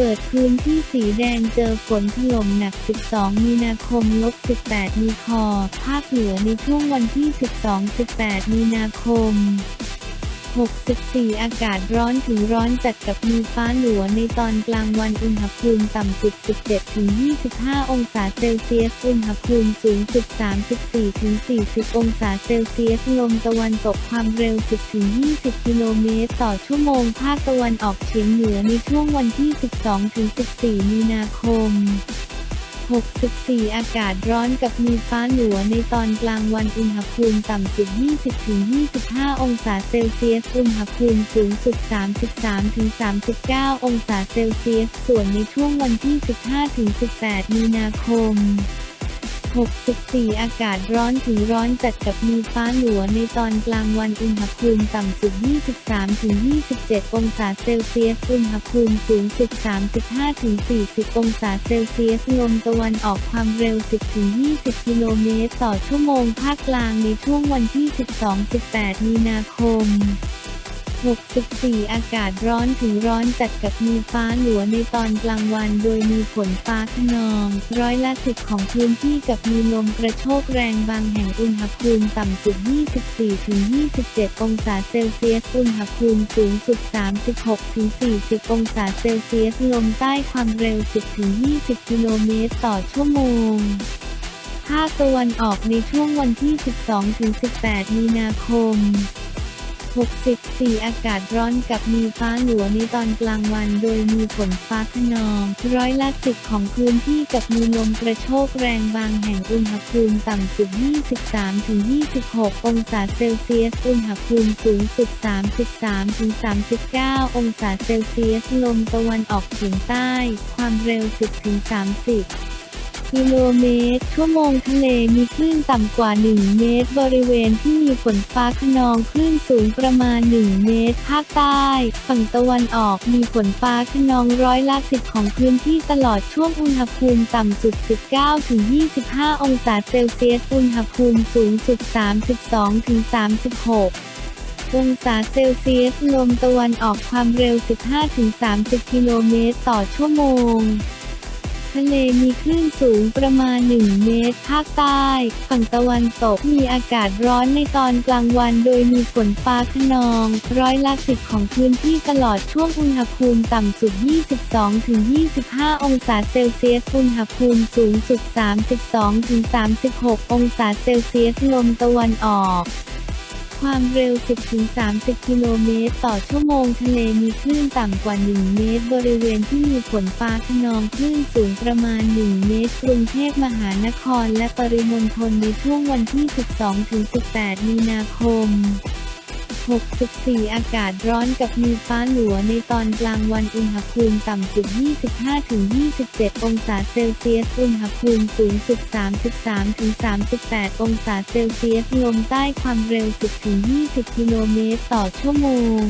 เปิดพื้นที่สีแดงเจอฝนถล่มหนัก 12 มีนาคมลบ18 มีคอ ภาคเหนือในช่วงวันที่ 12-18 มีนาคม 64 อากาศร้อนถึงร้อนจัดกับมีฟ้าหลัวในตอนกลางวันอุณหภูมิต่ำสุด 17 ถึง 25 องศาเซลเซียส อุณหภูมิสูงสุด 34 ถึง 40 องศาเซลเซียส ลมตะวันตกความเร็ว 10 ถึง 20 กิโลเมตร ต่อชั่วโมง ภาคตะวันออกเฉียงเหนือในช่วงวันที่ 12 ถึง 14 มีนาคม 64 อากาศร้อนกับมีฟ้าหลัวในตอนกลางวันอุณหภูมิต่ำสุด 20-25 องศาเซลเซียส อุณหภูมิสูงสุด 33-39 องศาเซลเซียส ส่วนในช่วงวันที่ 15-18 มีนาคม 64 อากาศร้อนถึงร้อนจัดกับมีฟ้าหลัวในตอนกลางวันอุณหภูมิต่ำสุด 23-27 องศาเซลเซียส อุณหภูมิสูงสุด 35-40 องศาเซลเซียส ลมตะวันออกความเร็ว 10-20 กิโลเมตรต่อชั่วโมง ภาคกลางในช่วงวันที่ 12-18 มีนาคม 64 อากาศร้อนถึงร้อนจัดกับมีฟ้าหลัวในตอนกลางวันโดยมีฝนฟ้าขนอง ร้อยละสิบของพื้นที่กับมีลมกระโชกแรงบางแห่งอุณหภูมิต่ำสุด 24-27 องศาเซลเซียส อุณหภูมิสูงสุด 36-40 องศาเซลเซียส ลมใต้ความเร็ว 10-20 กิโลเมตรต่อชั่วโมงภาคตะวันออกในช่วงวันที่ 12-18 มีนาคม 64 อากาศร้อนกับมีฟ้าหลัวในตอนกลางวัน โดยมีฝนฟ้าขนอง ร้อยละสิบของพื้นที่กับมีลมกระโชกแรงบางแห่งอุณหภูมิต่ำสุด 23-26 องศาเซลเซียส อุณหภูมิสูงสุด 33-39 องศาเซลเซียส ลมตะวันออกเฉียงใต้ ความเร็ว 10-30 กิโลเมตร ชั่วโมงทะเลมีคลื่นต่ำกว่า 1 เมตร บริเวณที่มีฝนฟ้าขนองคลื่นสูงประมาณ 1 เมตร ภาคใต้ ฝั่งตะวันออกมีฝนฟ้าขนองร้อยละสิบของพื้นที่ตลอดช่วงอุณหภูมิต่ำสุด 19-25 องศาเซลเซียส อุณหภูมิสูงสุด 32-36องศาเซลเซียส ลมตะวันออกความเร็ว 15-30 กิโลเมตรต่อชั่วโมง ทะเลมีคลื่นสูงประมาณ 1 เมตร ภาคใต้ ฝั่งตะวันตกมีอากาศร้อนในตอนกลางวันโดยมีฝนฟ้าขนอง ร้อยละสิบของพื้นที่ตลอดช่วงอุณหภูมิต่ำสุด 22-25 องศาเซลเซียส อุณหภูมิสูงสุด 32-36 องศาเซลเซียส ลมตะวันออก ความเร็ว 10-30 กิโลเมตร ต่อชั่วโมงทะเลมีคลื่นต่ำกว่า 1 เมตร บริเวณที่มีฝนฟ้าขนองคลื่นสูงประมาณ 1 เมตร กรุงเทพมหานครและปริมณฑลในช่วงวันที่ 12-18 มีนาคม 64 อากาศร้อนกับมีฟ้าหลัวในตอนกลางวันอุณหภูมิต่ำสุด 25-27 องศาเซลเซียส อุณหภูมิสูงสุด 33-38 องศาเซลเซียส ลมใต้ความเร็ว 10-20 กิโลเมตรต่อชั่วโมง